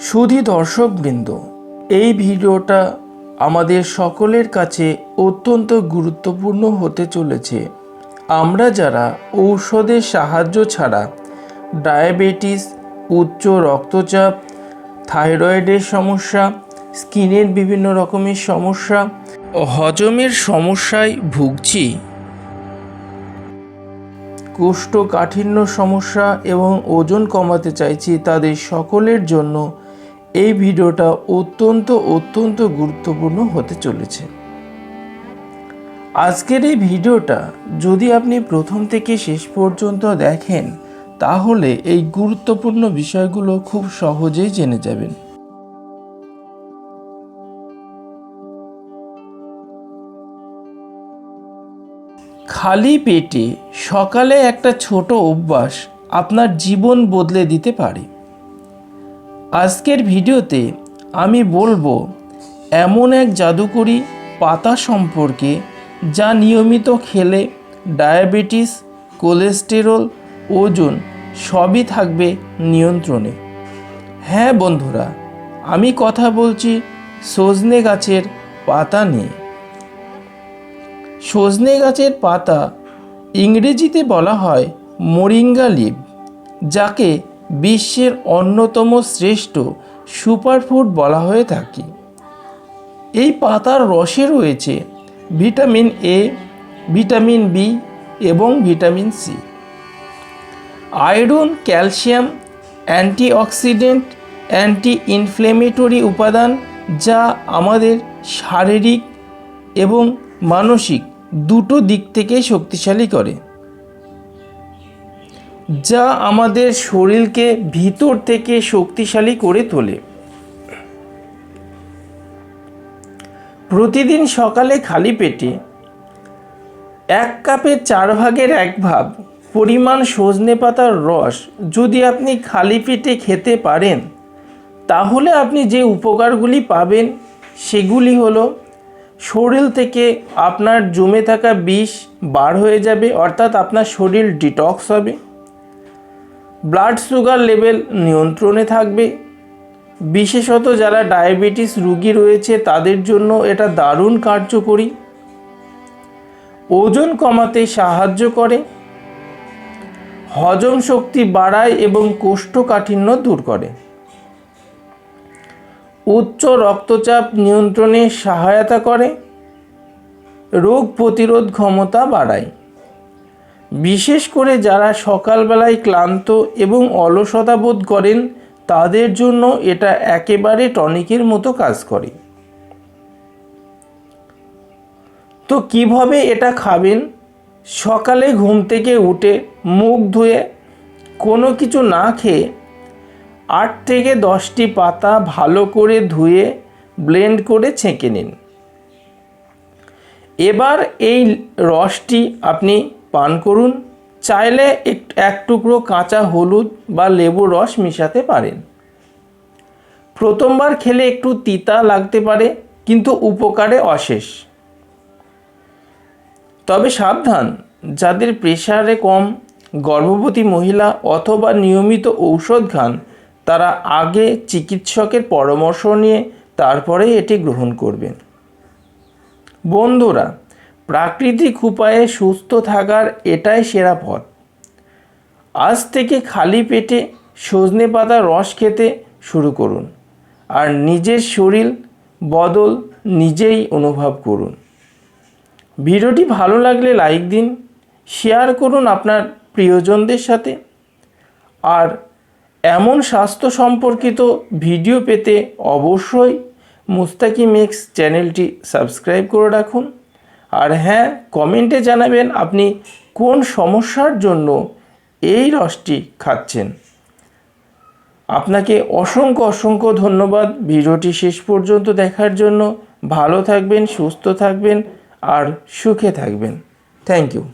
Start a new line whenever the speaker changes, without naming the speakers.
সুধী দর্শকবৃন্দ, এই ভিডিওটা আমাদের সকলের কাছে অত্যন্ত গুরুত্বপূর্ণ হতে চলেছে। আমরা যারা ঔষধের সাহায্য ছাড়া ডায়াবেটিস, উচ্চ রক্তচাপ, থাইরয়েডের সমস্যা, স্কিনের বিভিন্ন রকমের সমস্যা, হজমের সমস্যায় ভুগছি, কোষ্ঠকাঠিন্য সমস্যা এবং ওজন কমাতে চাইছি তাদের সকলের জন্য এই ভিডিওটা অত্যন্ত অত্যন্ত গুরুত্বপূর্ণ হতে চলেছে। আজকের এই ভিডিওটা যদি আপনি প্রথম থেকে শেষ পর্যন্ত দেখেন, তাহলে এই গুরুত্বপূর্ণ বিষয়গুলো খুব সহজেই জেনে যাবেন। খালি পেটে সকালে একটা ছোট অভ্যাস আপনার জীবন বদলে দিতে পারে। আজকের ভিডিওতে আমি বলব, এমন এক জাদুকরি পাতা সম্পর্কে যা নিয়মিত খেলে ডায়াবেটিস, কোলেস্টেরল, ওজন সবই থাকবে নিয়ন্ত্রণে। হ্যাঁ বন্ধুরা, আমি কথা বলছি সজনে গাছের পাতা নিয়ে। সজনে গাছের পাতা ইংরেজিতে বলা হয় মোরিঙ্গা লিভ, যাকে বিশ্বের অন্যতম শ্রেষ্ঠ সুপারফুড বলা হয়ে থাকে। এই পাতার রসে রয়েছে ভিটামিন এ ভিটামিন বি এবং vitamin C iron, calcium, antioxidant anti inflammatory উপাদান যা আমাদের শারীরিক এবং মানসিক দুটো দিক থেকে শক্তিশালী করে। যা আমাদের শরীরকে ভিতর থেকে শক্তিশালী করে তোলে। প্রতিদিন সকালে খালি পেটে এক কাপের চার ভাগের এক ভাগ পরিমাণ সজনে পাতার রস যদি আপনি খালি পেটে খেতে পারেন, তাহলে আপনি যে উপকারগুলি পাবেন সেগুলি হলো, শরীর থেকে আপনার জমে থাকা বিষ বার হয়ে যাবে, অর্থাৎ আপনার শরীর ডিটক্স হবে। ব্লাড সুগার লেভেল নিয়ন্ত্রণে থাকবে। বিশেষত যারা ডায়াবেটিস রুগী রয়েছে, তাদের জন্য এটা দারুণ কার্যকরী। ওজন কমাতে সাহায্য করে। হজম শক্তি বাড়ায় এবং কোষ্ঠকাঠিন্য দূর করে। উচ্চ রক্তচাপ নিয়ন্ত্রণে সহায়তা করে। রোগ প্রতিরোধ ক্ষমতা বাড়ায়। বিশেষ করে যারা সকালবেলায় ক্লান্ত এবং অলসতা বোধ করেন, তাদের জন্য এটা একেবারে টনিকের মতো কাজ করে। তো কীভাবে এটা খাবেন? সকালে ঘুম থেকে উঠে মুখ ধুয়ে কোনো কিছু না খেয়ে আট থেকে দশটি পাতা ভালো করে ধুয়ে ব্লেন্ড করে ছেঁকে নিন। এবার এই রসটি আপনি পান করুন, চাইলে এক টুকরো কাঁচা হলুদ বা লেবুর রস মিশাতে পারেন। প্রথমবার খেলে একটু তিতা লাগতে পারে, কিন্তু উপকারে অশেষ। তবে সাবধান, যাদের প্রেশারে কম, গর্ভবতী মহিলা অথবা নিয়মিত ঔষধ খান, তারা আগে চিকিৎসকের পরামর্শ নিয়ে তারপরেই এটি গ্রহণ করবেন। বন্ধুরা প্রাকৃতিক উপায়ে সুস্থ থাকার এটাই সেরা পথ। আজ থেকে খালি পেটে সজনে পাতার রস খেতে শুরু করুন আর নিজের শরীর বদল নিজেই অনুভব করুন। ভিডিওটি ভালো লাগলে লাইক দিন, শেয়ার করুন আপনার প্রিয়জনদের সাথে আর এমন স্বাস্থ্য সম্পর্কিত ভিডিও পেতে অবশ্যই মুস্তাকি মিক্স চ্যানেলটি সাবস্ক্রাইব করে রাখুন। আর হ্যাঁ কমেন্টে জানাবেন আপনি কোন সমস্যার জন্য এই রসটি খাচ্ছেন। আপনাকে অসংখ্য অসংখ্য ধন্যবাদ। ভিডিওটি শেষ পর্যন্ত দেখার জন্য ভালো থাকবেন, সুস্থ থাকবেন আর সুখে থাকবেন। Thank you